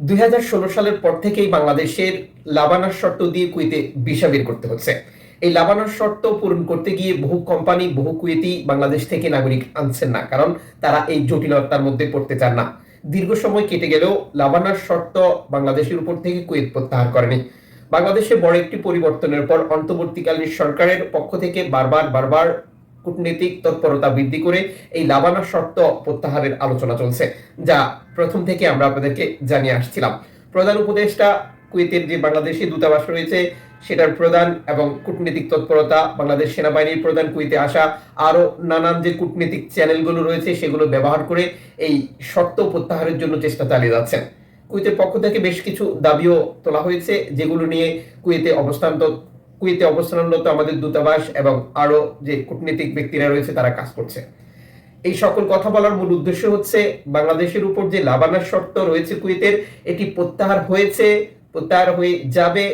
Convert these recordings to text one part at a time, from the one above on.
দুই হাজার ষোলো সালের পর থেকেই বাংলাদেশের লাবানার শর্ত দিয়ে কুয়েতে ভিসা বের করতে হচ্ছে। এই লাবানার শর্ত পূরণ করতে গিয়ে বহু কোম্পানি, বহু কুয়েতি বাংলাদেশ থেকে নাগরিক আনছেন না, কারণ তারা এই জটিলতার মধ্যে পড়তে চান না। দীর্ঘ সময় কেটে গেলেও লাবানার শর্ত বাংলাদেশের উপর থেকে কুয়েত প্রত্যাহার করেনি। বাংলাদেশে বড় একটি পরিবর্তনের পর অন্তর্বর্তীকালীন সরকারের পক্ষ থেকে বারবার বারবার কূটনৈতিক তৎপরতা বৃদ্ধি করে এই লাবানা শর্ত প্রত্যাহারের আলোচনা চলছে, যা প্রথম থেকে আমরা আপনাদেরকে জানিয়ে আসছিলাম। প্রধান উপদেষ্টা কুয়েতের যে বাংলাদেশি দূতাবাস রয়েছে, সেটার প্রধান এবং কূটনীতিক তৎপরতা, বাংলাদেশ সেনাবাহিনীর প্রধান কুয়েতে আসা আরও নানান যে কূটনীতিক চ্যানেলগুলো রয়েছে, সেগুলো ব্যবহার করে এই শর্ত প্রত্যাহারের জন্য চেষ্টা চালিয়ে যাচ্ছেন। কুয়েতের পক্ষ থেকে বেশ কিছু দাবিও তোলা হয়েছে, যেগুলো নিয়ে কুয়েতে অবস্থান কুয়েতে অবস্থানরত আমাদের দূতাবাস এবং আরও যে কূটনীতিক ব্যক্তিরা রয়েছে, তারা কাজ করছে। এই সকল কথা বলার মূল উদ্দেশ্য হচ্ছে, বাংলাদেশের উপর যে লাবানার শর্ত রয়েছে কুয়েতের, এটি প্রত্যাহার হয়েছে, প্রত্যাহার হয়ে যাবে।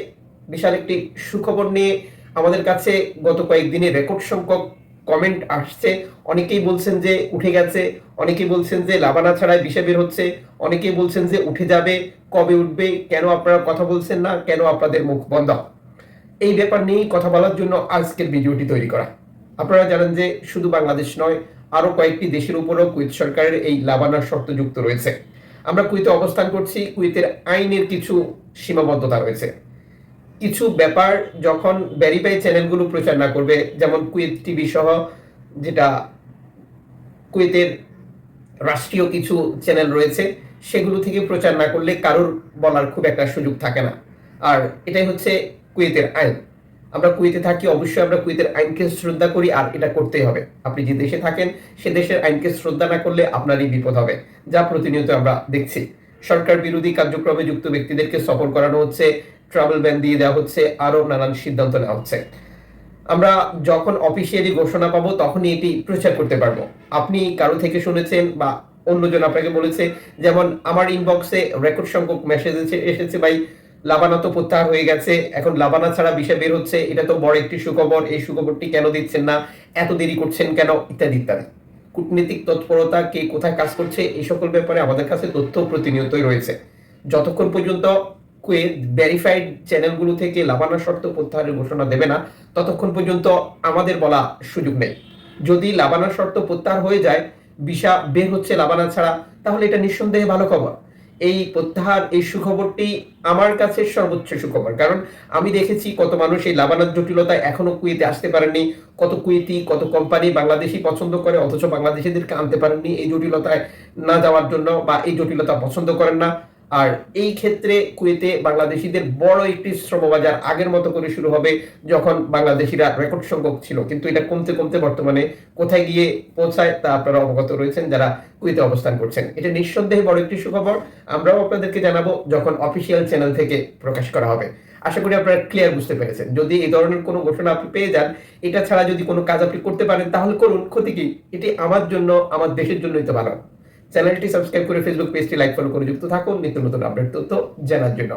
বিশাল একটি সুখবর নিয়ে আমাদের কাছে গত কয়েকদিনে রেকর্ড সংখ্যক কমেন্ট আসছে। অনেকেই বলছেন যে উঠে গেছে, অনেকেই বলছেন যে লাবানা ছাড়াই বিষয় বের হচ্ছে, অনেকেই বলছেন যে উঠে যাবে, কবে উঠবে, কেন আপনারা কথা বলছেন না, কেন আপনাদের মুখ বন্ধ? এই ব্যাপার নিয়েই কথা বলার জন্য আজকের ভিডিওটি তৈরি করা। আপনারা জানেন যে শুধু বাংলাদেশ নয় আরও কয়েকটি দেশের উপরও কুয়েত সরকারের এই লাবানার শর্ত যুক্ত রয়েছে। আমরা কুয়েতে অবস্থান করছি, কুয়েতের আইনের কিছু সীমাবদ্ধতা রয়েছে। কিছু ব্যাপার যখন ভেরিফাই চ্যানেলগুলো প্রচার না করবে, যেমন কুয়েত টিভি সহ, যেটা কুয়েতের রাষ্ট্রীয় কিছু চ্যানেল রয়েছে, সেগুলো থেকে প্রচার না করলে কারোর বলার খুব একটা সুযোগ থাকে না। আর এটাই হচ্ছে কুয়েতের আইন। আমরা কুয়েতে থাকি, অবশ্যই আমরা কুয়েতের আইনকে শ্রদ্ধা করি আর এটা করতেই হবে। আপনি যে দেশে থাকেন, সে দেশের আইনকে শ্রদ্ধা না করলে আপনারই বিপদ হবে, যা প্রতিনিয়ত আমরা দেখছি। সরকার বিরোধী কার্যক্রমে যুক্ত ব্যক্তিদেরকে সফর করানো হচ্ছে, ট্রাভেল ব্যান দিয়ে দেওয়া হচ্ছে আরও নানান সিদ্ধান্ত নেওয়া হচ্ছে। আমরা যখন অফিসিয়ালি ঘোষণা পাবো, তখনই এটি প্রচার করতে পারব। আপনি কারও থেকে শুনেছেন বা অন্যজন আপনাকে বলেছে, যেমন আমার ইনবক্সে রেকর্ড সংখ্যক মেসেজ এসেছে ভাই লাবানা তো প্রত্যাহার হয়ে গেছে। এখন লাবানা ছাড়া বিষয় বের হচ্ছে। এটা তো বড় একটি সুখবর। এই সুখবরটি কেন দিচ্ছেন না? এত দেরি করছেন কেন? ইত্যাদি ইত্যাদি। কূটনীতিক তৎপরতা কে কোথায় কাজ করছে? এই সকল ব্যাপারে আমাদের কাছে তথ্য প্রতিনিয়তই রয়েছে। যতক্ষণ পর্যন্ত ভেরিফাইড চ্যানেলগুলো থেকে লাবানা শর্ত প্রত্যাহারের ঘোষণা দেবে না, ততক্ষণ পর্যন্ত আমাদের বলা সুযোগ নেই। যদি লাবানা শর্ত প্রত্যাহার হয়ে যায় ভিসা বের হচ্ছে লাবানা ছাড়া, তাহলে এটা নিঃসন্দেহে ভালো খবর। এই প্রত্যাহার, এই সুখবরটি আমার কাছে সর্বোচ্চ সুখবর। কারণ আমি দেখেছি কত মানুষ এই লাবানার জটিলতা এখনও কুয়েতে আসতে পারেনি কত কুয়েতি, কত কোম্পানি বাংলাদেশি পছন্দ করে, অথচ বাংলাদেশিদেরকে আনতে পারেননি এই জটিলতায় না যাওয়ার জন্য বা এই জটিলতা পছন্দ করেন না। আর এই ক্ষেত্রে কুয়েতে বাংলাদেশিদের বড় একটি শ্রমবাজার আগের মতো করে শুরু হবে যখন বাংলাদেশিরা রেকর্ড সংখ্যক ছিল। কিন্তু এটা কমতে কমতে বর্তমানে কোথায় গিয়ে পৌঁছায় তা আপনারা অবগত রয়েছেন, যারা কুয়েতে অবস্থান করছেন। এটা নিঃসন্দেহে বড় একটি সুখবর। আমরাও আপনাদেরকে জানাব যখন অফিসিয়াল চ্যানেল থেকে প্রকাশ করা হবে। আশা করি আপনারা ক্লিয়ার বুঝতে পেরেছেন। যদি এই ধরনের কোনো ঘোষণা আপনি পেয়ে যান, এটা ছাড়া যদি কোনো কাজ আপনি করতে পারেন, তাহলে করুন। ক্ষতি কি? এটি আমার জন্য, আমার দেশের জন্যই তো ভালো। চ্যানেলটি সাবস্ক্রাইব করে ফেসবুক পেজটি লাইক ফলো করে যুক্ত থাকুন। নিত্য নতুন আপডেট তথ্য জানার জন্য।